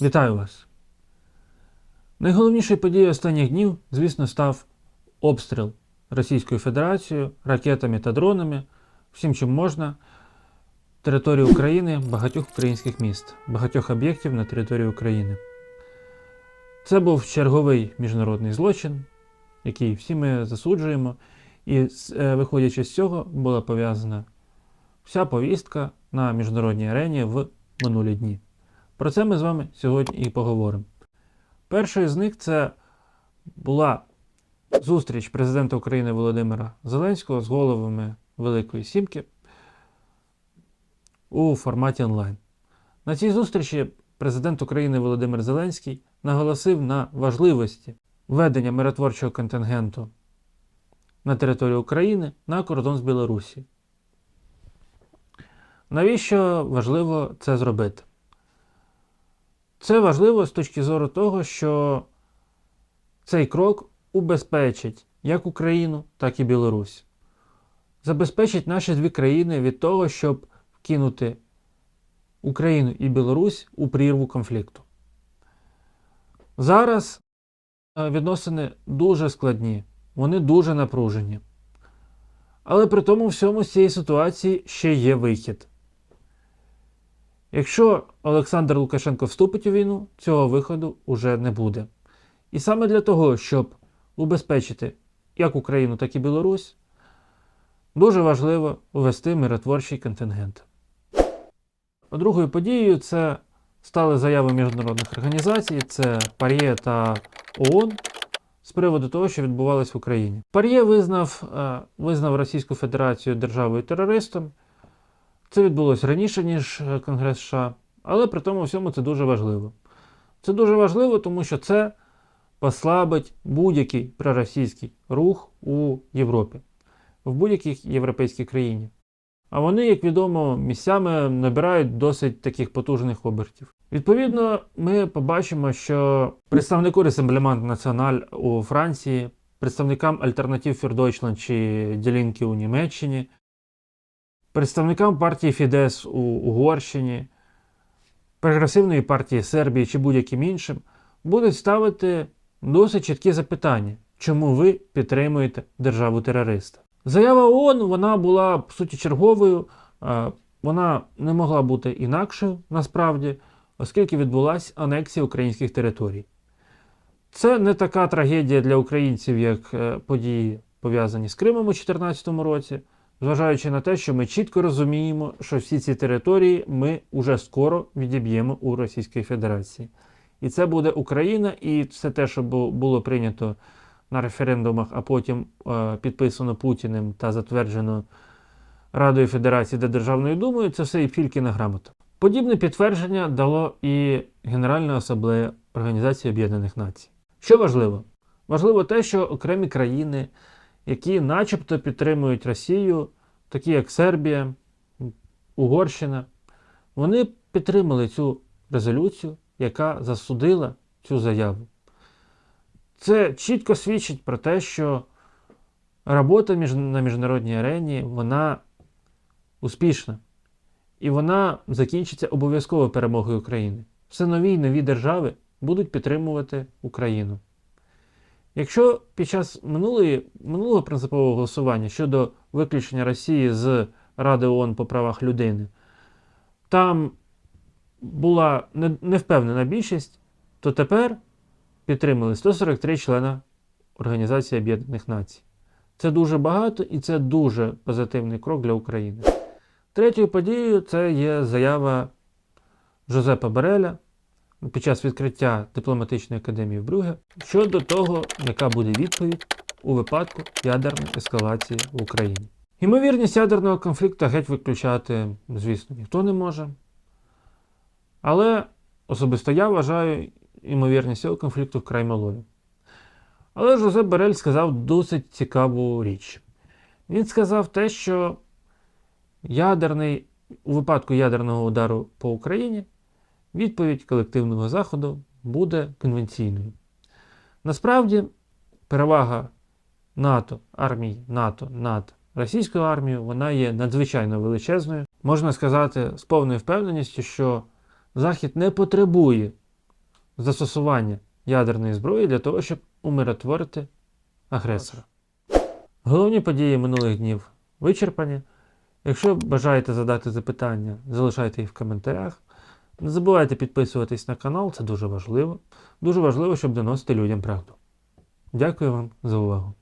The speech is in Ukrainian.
Вітаю вас! Найголовнішою подією останніх днів, звісно, став обстріл Російською Федерацією ракетами та дронами, всім чим можна, території України, багатьох українських міст, багатьох об'єктів на території України. Це був черговий міжнародний злочин, який всі ми засуджуємо, і е, виходячи з цього, була пов'язана вся повістка на міжнародній арені в минулі дні. Про це ми з вами сьогодні і поговоримо. Першою з них це була зустріч президента України Володимира Зеленського з головами Великої Сімки у форматі онлайн. На цій зустрічі президент України Володимир Зеленський наголосив на важливості введення миротворчого контингенту на територію України на кордон з Білорусі. Навіщо важливо це зробити? Це важливо з точки зору того, що цей крок убезпечить як Україну, так і Білорусь. Забезпечить наші дві країни від того, щоб вкинути Україну і Білорусь у прірву конфлікту. Зараз е, відносини дуже складні, вони дуже напружені. Але при тому всьому з цієї ситуації ще є вихід. Якщо Олександр Лукашенко вступить у війну, цього виходу уже не буде. І саме для того, щоб убезпечити як Україну, так і Білорусь, дуже важливо ввести миротворчий контингент. Другою подією це стали заяви міжнародних організацій, це ПАРЄ та ООН з приводу того, що відбувалось в Україні. ПАРЄ визнав, е, визнав Російську Федерацію державою терористом. Це відбулося раніше, ніж е, Конгрес США, але при тому всьому це дуже важливо. Це дуже важливо, тому що це послабить будь-який проросійський рух у Європі, в будь-якій європейській країні. А вони, як відомо, місцями набирають досить таких потужних обертів. Відповідно, ми побачимо, що представнику Ресемблемент Національ у Франції, представникам Альтернатив für чи Linke у Німеччині, представникам партії Фідес у Угорщині, прогресивної партії Сербії чи будь-яким іншим будуть ставити досить чіткі запитання, чому ви підтримуєте державу терориста. Заява ООН вона була по суті черговою, е, вона не могла бути інакшою насправді, оскільки відбулася анексія українських територій. Це не така трагедія для українців, як е, події пов'язані з Кримом у 2014 році зважаючи на те, що ми чітко розуміємо, що всі ці території ми уже скоро відіб'ємо у Російській Федерації. І це буде Україна, і все те, що було прийнято на референдумах, а потім е, підписано Путіним та затверджено Радою Федерації та Державною Думою, це все і Фількіна грамота. Подібне підтвердження дало і Генеральна асамблея Організації Об'єднаних Націй. Що важливо? Важливо те, що окремі країни які начебто підтримують Росію, такі як Сербія, Угорщина, вони підтримали цю резолюцію, яка засудила цю заяву. Це чітко свідчить про те, що робота на міжнародній арені вона успішна. І вона закінчиться обов'язково перемогою України. Все нові й нові держави будуть підтримувати Україну. Якщо під час минулої, минулого принципового голосування щодо виключення Росії з Ради ООН по правах людини, там була невпевнена більшість, то тепер підтримали 143 члена Організації Об'єднаних Націй. Це дуже багато і це дуже позитивний крок для України. Третьою подією це є заява Жозепа Бареля, під час відкриття дипломатичної академії в Брюге щодо того, яка буде відповідь у випадку ядерної ескалації в Україні. Ймовірність ядерного конфлікту геть виключати, звісно, ніхто не може. Але особисто я вважаю ймовірність цього конфлікту вкрай малою. Але Жозеп Барель сказав досить цікаву річ. Він сказав те, що ядерний, у випадку ядерного удару по Україні відповідь колективного заходу буде конвенційною. Насправді, перевага НАТО, армії НАТО над російською армією, вона є надзвичайно величезною. Можна сказати з повною впевненістю, що Захід не потребує застосування ядерної зброї для того, щоб умиротворити агресора. Головні події минулих днів вичерпані. Якщо бажаєте задати запитання, залишайте їх в коментарях. Не забувайте підписуватись на канал, це дуже важливо. Дуже важливо, щоб доносити людям правду. Дякую вам за увагу.